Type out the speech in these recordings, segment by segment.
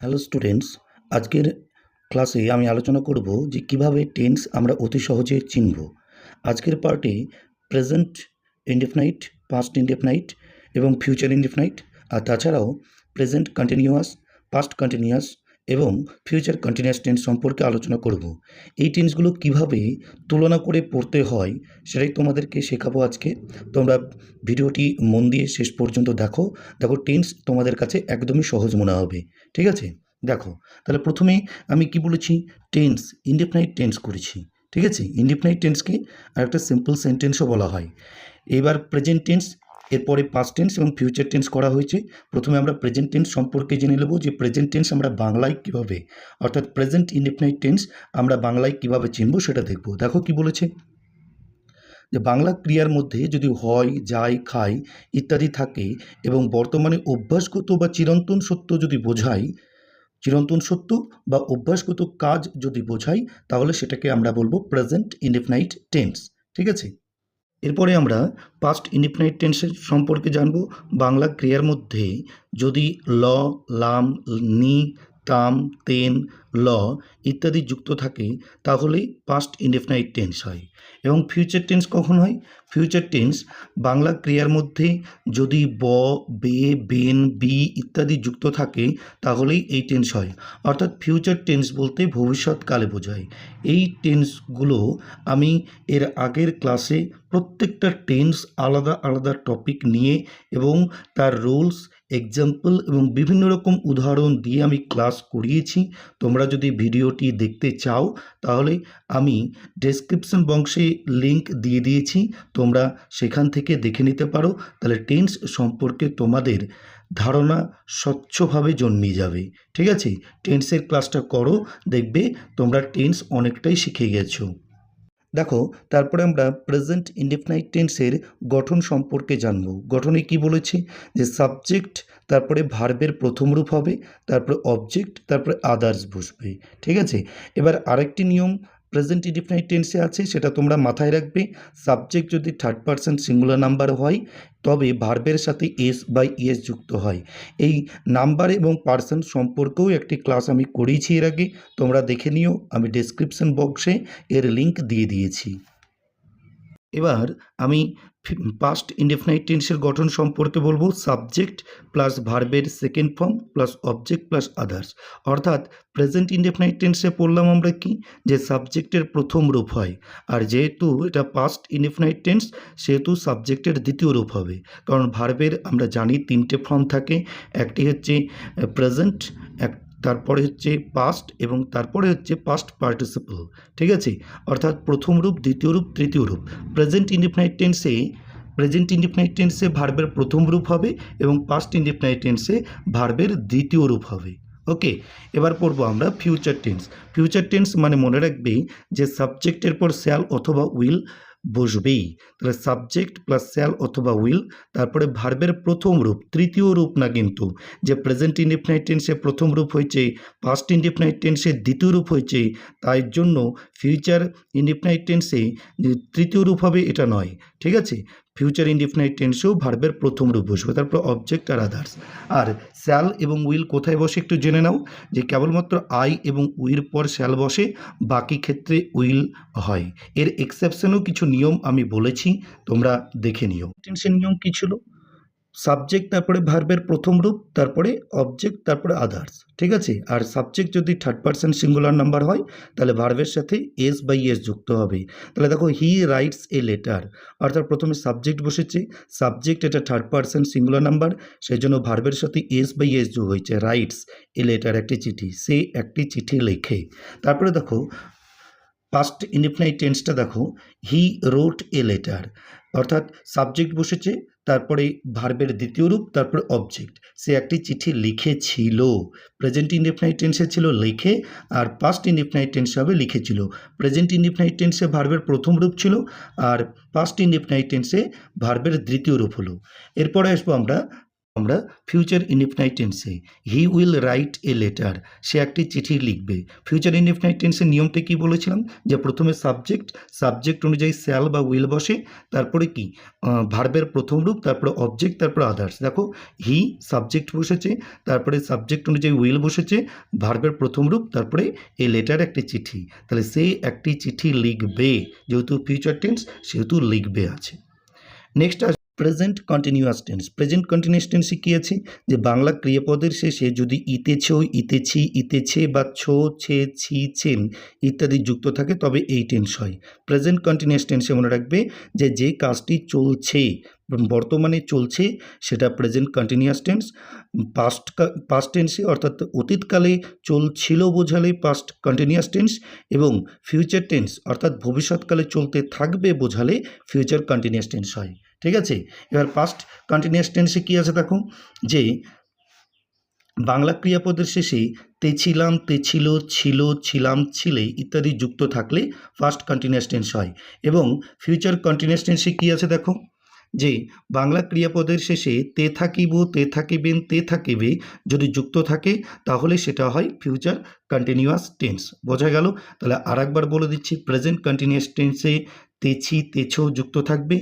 Hello students, আজকের ক্লাসে আমি আলোচনা করব যে কীভাবে টেন্স আমরা অতি সহজে চিনব। আজকের পার্টে প্রেজেন্ট ইনডেফিনাইট পাস্ট ইনডেফিনাইট এবং ফিউচার ইনডেফিনাইট আর তাছাড়াও প্রেজেন্ট কন্টিনিউয়াস, পাস্ট কন্টিনিউয়াস এবং ফিউচার কন্টিনিউয়াস টেন্স সম্পর্কে আলোচনা করব। এই টেন্সগুলো কীভাবে তুলনা করে পড়তে হয় সেটাই তোমাদেরকে শেখাবো আজকে। তোমরা ভিডিওটি মন দিয়ে শেষ পর্যন্ত দেখো। দেখো টেন্স তোমাদের কাছে একদমই সহজ মনে হবে। ঠিক আছে? দেখো, তাহলে প্রথমে আমি কি বলেছি? টেন্স ইনডিফিনাইট টেন্স করেছি। ঠিক আছে? ইনডিফিনাইট টেন্সকে আর একটা সিম্পল সেন্টেন্সও বলা হয়। এবার প্রেজেন্ট টেন্স এরপরে পাস্ট টেন্স এবং ফিউচার টেন্স করা হয়েছে। প্রথমে আমরা প্রেজেন্ট টেন্স সম্পর্কে জেনে নেব যে প্রেজেন্ট টেন্স আমরা বাংলায় কীভাবে, অর্থাৎ প্রেজেন্ট ইনডিফিনাইট টেন্স আমরা বাংলায় কীভাবে চিনব সেটা দেখব। দেখো কি বলেছে? যে বাংলা ক্রিয়ার মধ্যে যদি হয়, যায়, খায় ইত্যাদি থাকে এবং বর্তমানে অভ্যাসগত বা চিরন্তন সত্য যদি বোঝাই চিরন্তন সত্য বা অভ্যাসগত কাজ যদি বোঝাই তাহলে সেটাকে আমরা বলব প্রেজেন্ট ইনডিফিনাইট টেন্স ঠিক আছে? এরপরে আমরা পাস্ট ইনডিফিনাইট টেন্সের সম্পর্কে জানব। বাংলা ক্রিয়ার মধ্যে যদি ল লাম নি তাম, তেন, ল ইত্যাদি যুক্ত থাকে, তাহলেই পাস্ট ইনডিফিনাইট টেন্স হয়। এবং ফিউচার টেন্স কখন হয়? ফিউচার টেন্স বাংলা ক্রিয়ার মধ্যে যদি ব, বে, বেন, বি ইত্যাদি যুক্ত থাকে, তাহলেই এই টেন্স হয়। অর্থাৎ ফিউচার টেন্স বলতে ভবিষ্যৎকালে বোঝায়। এই টেন্সগুলো আমি এর আগের ক্লাসে প্রত্যেকটা টেন্স আলাদা আলাদা টপিক নিয়ে এবং তার রুলস এক্সাম্পল এবং বিভিন্ন রকম উদাহরণ দিয়ে আমি ক্লাস করিয়েছি। তোমরা যদি ভিডিওটি দেখতে চাও, তাহলে আমি ডেসক্রিপশন বক্সে লিংক দিয়ে দিয়েছি। তোমরা সেখান থেকে দেখে নিতে পারো। তাহলে টেন্স সম্পর্কে তোমাদের ধারণা স্বচ্ছভাবে জন্মে যাবে। ঠিক আছে? টেন্সের ক্লাসটা করো, দেখবে তোমরা টেন্স অনেকটাই শিখে গেছো। দেখো, তারপরে আমরা প্রেজেন্ট ইনডিফিনাইট টেন্সের গঠন সম্পর্কে জানব। গঠনে কি বলেছি? যে সাবজেক্ট তারপরে ভার্বের প্রথম রূপ হবে, তারপরে অবজেক্ট তারপরে আদার্স বসবে। ঠিক আছে? এবার আরেকটি নিয়ম প্রেজেন্ট ইডিফিনাইট টেন্সে আছে, সেটা তোমরা মাথায় রাখবে। সাবজেক্ট যদি থার্ড পার্সেন্ট সিঙ্গুলার নাম্বার হয়, তবে ভার্বের সাথে এস বাই ইএস যুক্ত হয়। এই নাম্বার এবং পার্সন সম্পর্কেও একটি ক্লাস আমি করিয়েছি এর আগে, তোমরা দেখে নিও, আমি ডেসক্রিপশন বক্সে এর লিংক দিয়ে দিয়েছি। এবার আমি পাস্ট ইনডেফিনাইট টেন্সের গঠন সম্পর্কে বলব সাবজেক্ট প্লাস ভার্বের second form plus object plus others অর্থাৎ প্রেজেন্ট ইনডেফিনাইট টেন্সে পড়লাম আমরা কি? যে সাবজেক্টের প্রথম রূপ হয়। আর যেহেতু এটা পাস্ট ইনডেফিনাইট টেন্স সেহেতু সাবজেক্টের দ্বিতীয় রূপ হবে। কারণ ভার্বের আমরা জানি তিনটে ফর্ম থাকে। একটি হচ্ছে প্রেজেন্ট এক তারপরে হচ্ছে পাস্ট এবং তারপরে হচ্ছে পাস্ট পার্টিসিপল ঠিক আছে? অর্থাৎ প্রথম রূপ, দ্বিতীয় রূপ, তৃতীয় রূপ। প্রেজেন্ট ইন্ডিফিনাইট টেন্সে প্রেজেন্ট ইনডিফিনাইট টেন্সে ভার্বের প্রথম রূপ হবে এবং পাস্ট ইনডিফিনাইট টেন্সে ভার্বের দ্বিতীয় রূপ হবে। ওকে এবার পড়ব আমরা ফিউচার টেন্স ফিউচার টেন্স মানে মনে রাখবে যে সাবজেক্টের পর স্যাল অথবা উইল বসবেই। তাহলে সাবজেক্ট প্লাস স্যাল অথবা উইল তারপরে ভার্বের প্রথম রূপ, তৃতীয় রূপ না কিন্তু, যে প্রেজেন্ট ইন্ডিফিনাইট টেন্সে প্রথম রূপ হয়েছে পাস্ট ইন্ডিফিনাইট টেন্সে দ্বিতীয় রূপ হয়েছে, তাই জন্য ফিউচার ইন্ডিফিনাইট টেন্সে তৃতীয় রূপ হবে এটা নয়, ঠিক আছে? ফিউচার ইনডিফিনাইট টেন্সেও ভার্বের প্রথম রূপ বসবে, তারপর অবজেক্ট আর আদার্স আর স্যাল এবং উইল কোথায় বসে একটু জেনে নাও, যে কেবলমাত্র আই এবং উইল পর স্যাল বসে, বাকি ক্ষেত্রে উইল হয়। এর এক্সেপশনও কিছু নিয়ম আমি বলেছি, তোমরা দেখে নিও। টেন্সের নিয়ম কী ছিল? সাবজেক্ট তারপরে ভার্বের প্রথম রূপ, তারপরে অবজেক্ট তারপরে আদার্স ঠিক আছে? আর সাবজেক্ট যদি থার্ড পার্সন সিঙ্গুলার নাম্বার হয়, তাহলে ভার্বের সাথে এস বাই এস যুক্ত হবে। তাহলে দেখো হি রাইটস এ লেটার অর্থাৎ প্রথমে সাবজেক্ট বসেছে সাবজেক্ট এটা থার্ড পার্সন সিঙ্গুলার নাম্বার সেই জন্য ভার্বের সাথে এস বাই এস যোগ হয়েছে রাইটস এ লেটার একটি চিঠি, সে একটি চিঠি লেখে। তারপরে দেখো পাস্ট ইনডিফিনাইট টেন্সটা দেখো হি রোট এ লেটার অর্থাৎ সাবজেক্ট বসেছে তারপরে ভার্বের দ্বিতীয় রূপ, তারপরে অবজেক্ট সে একটি চিঠি লিখেছিল। প্রেজেন্ট ইনডিফিনাইট টেন্সে ছিল লিখে, আর পাস্ট ইনডিফিনাইট টেন্সে হবে লিখেছিল। প্রেজেন্ট ইনডিফিনাইট টেন্সে ভার্বের প্রথম রূপ ছিল, আর পাস্ট ইনডিফিনাইট টেন্সে ভার্বের দ্বিতীয় রূপ হলো। এরপরে আসব আমরা আমরা ফিউচার ইনডিফিনাইট টেন্সে he will write a letter সে একটি চিঠি লিখবে। ফিউচার ইনডিফিনাইট টেন্সের নিয়মটা কি বলেছিলাম? যে প্রথমে সাবজেক্ট সাবজেক্ট অনুযায়ী স্যাল বা উইল বসে, তারপরে কি? ভার্বের প্রথম রূপ, তারপরে অবজেক্ট তারপরে আদার্স দেখো হি সাবজেক্ট বসেছে, তারপরে সাবজেক্ট অনুযায়ী উইল বসেছে ভার্বের প্রথম রূপ, তারপরে এ লেটার একটি চিঠি। তাহলে সে একটি চিঠি লিখবে, যেহেতু ফিউচার টেন্স সেহেতু লিখবে আছে। Next present continuous tense present continuous টেন্সে কী আছে? যে বাংলা ক্রিয়াপদের শেষে যদি ইতেছ ইতেছি ইতেছে বা ছো, ছে, ছি চেন ইত্যাদি যুক্ত থাকে, তবে এই টেন্স হয়। প্রেজেন্ট কন্টিনিউয়াস টেন্সে মনে রাখবে যে যে কাজটি চলছে, বর্তমানে চলছে, সেটা present continuous tense past past টেন্সে অর্থাৎ অতীতকালে চলছিল বোঝালে পাস্ট কন্টিনিউয়াস টেন্স এবং ফিউচার টেন্স অর্থাৎ ভবিষ্যৎকালে চলতে থাকবে বোঝালে ফিউচার কন্টিনিউয়াস টেন্স হয়। ঠিক আছে? এবার পাস্ট কন্টিনিউয়াস টেন্সে কী আছে দেখো? যে বাংলা ক্রিয়াপদের শেষে তে ছিলাম, তে ছিল ছিল, ছিলাম, ছিলে ইত্যাদি যুক্ত থাকলে ফার্স্ট কন্টিনিউয়াস টেন্স হয়। এবং ফিউচার কন্টিনিউয়াস টেন্সে কী আছে দেখো? যে বাংলা ক্রিয়াপদের শেষে তে থাকিব, তে থাকিবেন, তে থাকিবে যদি যুক্ত থাকে, তাহলে সেটা হয় ফিউচার কন্টিনিউয়াস টেন্স বোঝা গেল? তাহলে আর একবার বলে দিচ্ছি প্রেজেন্ট কন্টিনিউয়াস টেন্সে তেছি তেছো যুক্ত থাকবে।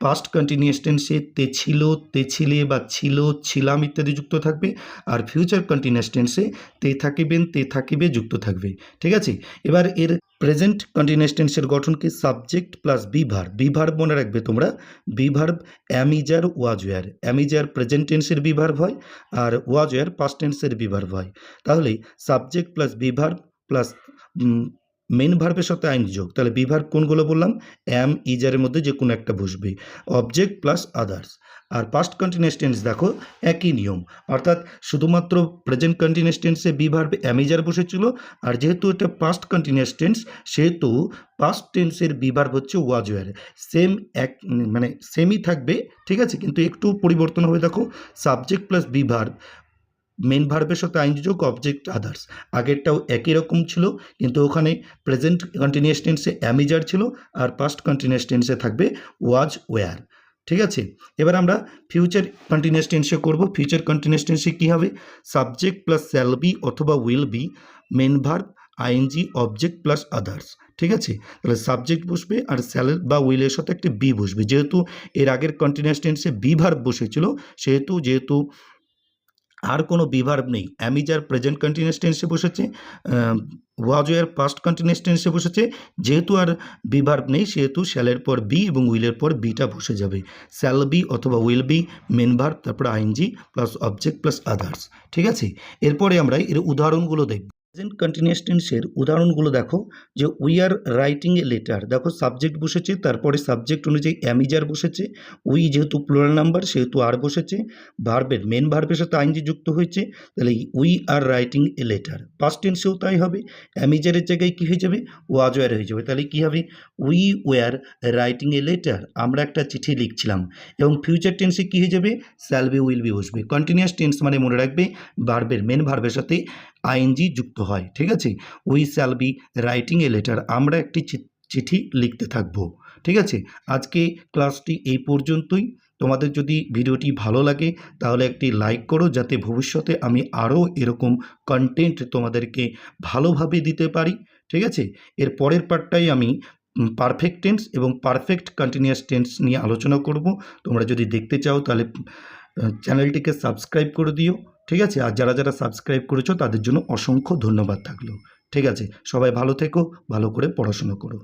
পাস্ট কন্টিনিউয়াস টেন্সে তে ছিল, তে ছিলে বা ছিল, ছিলাম ইত্যাদি যুক্ত থাকবে। আর ফিউচার কন্টিনিউয়াস টেন্সে তে থাকিবেন, তে থাকিবে, যুক্ত থাকবে। ঠিক আছে? এবার এর প্রেজেন্ট কন্টিনিউয়াস টেন্সের গঠনকে সাবজেক্ট প্লাস বিভার বিভার মনে রাখবে তোমরা। Be verb am is are was were am is are present টেন্সের বিভার্ব হয় আর ওয়াজওয়ার পাস্ট টেন্সের বিভার্ব হয়। তাহলে subject plus be verb plus main ভার্বের সাথে আইন যোগ। তাহলে বিভার্ব কোনগুলো বললাম? অ্যাম ইজারের মধ্যে যে কোনো একটা বসবে। অবজেক্ট প্লাস আদার্স আর পাস্ট কন্টিনিউয়াস টেন্স দেখো, একই নিয়ম। অর্থাৎ শুধুমাত্র প্রেজেন্ট কন্টিনিউয়াস টেন্সে be verb am is are বসেছিল। আর যেহেতু এটা পাস্ট কন্টিনিউয়াস টেন্স সেহেতু পাস্ট টেন্সের বিভার্ব হচ্ছে ওয়াজওয়ার সেম এক মানে সেমই থাকবে, ঠিক আছে? কিন্তু একটু পরিবর্তন হবে, দেখো। সাবজেক্ট প্লাস বিভার্ব মেন ভার্বের সাথে আইনযোগ অবজেক্ট আদার্স আগেরটাও একই রকম ছিল, কিন্তু ওখানে প্রেজেন্ট কন্টিনিউয়াস টেন্সে অ্যামিজার ছিল আর পাস্ট কন্টিনিউয়াস টেন্সে থাকবে ওয়াজ ওয়ার ঠিক আছে? এবার আমরা ফিউচার কন্টিনিউয়াস টেন্সে করব। ফিউচার কন্টিনিউয়াস টেন্সে কী হবে? সাবজেক্ট প্লাস শ্যাল বি অথবা will be main verb ING object plus others ঠিক আছে? তাহলে সাবজেক্ট বসবে আর স্যাল বা উইলের সাথে একটি বি বসবে। যেহেতু এর আগের কন্টিনিউয়াস টেন্সে বি ভার্ব বসেছিল, সেহেতু যেহেতু আর কোনো বিভার্ব নেই। অ্যামিজার প্রেজেন্ট কন্টিনিউস টেন্সে বসেছে ওয়াজওয়ার পাস্ট কন্টিনিউস টেন্সে বসেছে, যেহেতু আর বিভার্ব নেই, সেহেতু শ্যালের পর বি এবং উইলের পর বিটা বসে যাবে। শ্যাল বি অথবা উইল বি মেন ভার্ব তারপর ING plus object plus others ঠিক আছে? এরপরে আমরা এর উদাহরণগুলো দেখব। প্রেজেন্ট কন্টিনিউয়াস টেন্সের উদাহরণগুলো দেখো, যে we are writing a letter দেখো সাবজেক্ট বসেছে, তারপরে সাবজেক্ট অনুযায়ী অ্যামিজার বসেছে উই যেহেতু প্লোরাল নাম্বার সেহেতু আর বসেছে ভার্বের মেন ভার্বের সাথে আইনজি যুক্ত হয়েছে, তাহলে we are writing a letter past টেন্সেও তাই হবে অ্যামিজারের জায়গায় কী হয়ে যাবে? ওয়াজ ওয়ার হয়ে যাবে। তাহলে কী হবে? We were writing a letter আমরা একটা চিঠি লিখছিলাম। এবং ফিউচার টেন্সে কী হয়ে যাবে? স্যাল বি উইল বি বসবে। কন্টিনিউয়াস টেন্স মানে মনে রাখবে ভার্বের মেন ভার্বের সাথে আইএনজি যুক্ত হয়, ঠিক আছে? We shall be writing a letter আমরা একটি চিঠি লিখতে থাকব, ঠিক আছে? আজকে ক্লাসটি এই পর্যন্তই। তোমাদের যদি ভিডিওটি ভালো লাগে, তাহলে একটি লাইক করো, যাতে ভবিষ্যতে আমি আরও এরকম কন্টেন্ট তোমাদেরকে ভালোভাবে দিতে পারি, ঠিক আছে? এর পরের পার্টটাই আমি পারফেক্ট টেন্স এবং পারফেক্ট কন্টিনিউয়াস টেন্স নিয়ে আলোচনা করব। তোমরা যদি দেখতে চাও, তাহলে চ্যানেলটিকে সাবস্ক্রাইব করে দিও। ঠিক আছে? আর যারা যারা সাবস্ক্রাইব করেছ তাদের জন্য অসংখ্য ধন্যবাদ থাকল। ঠিক আছে? সবাই ভালো থেকো, ভালো করে পড়াশুনো করো।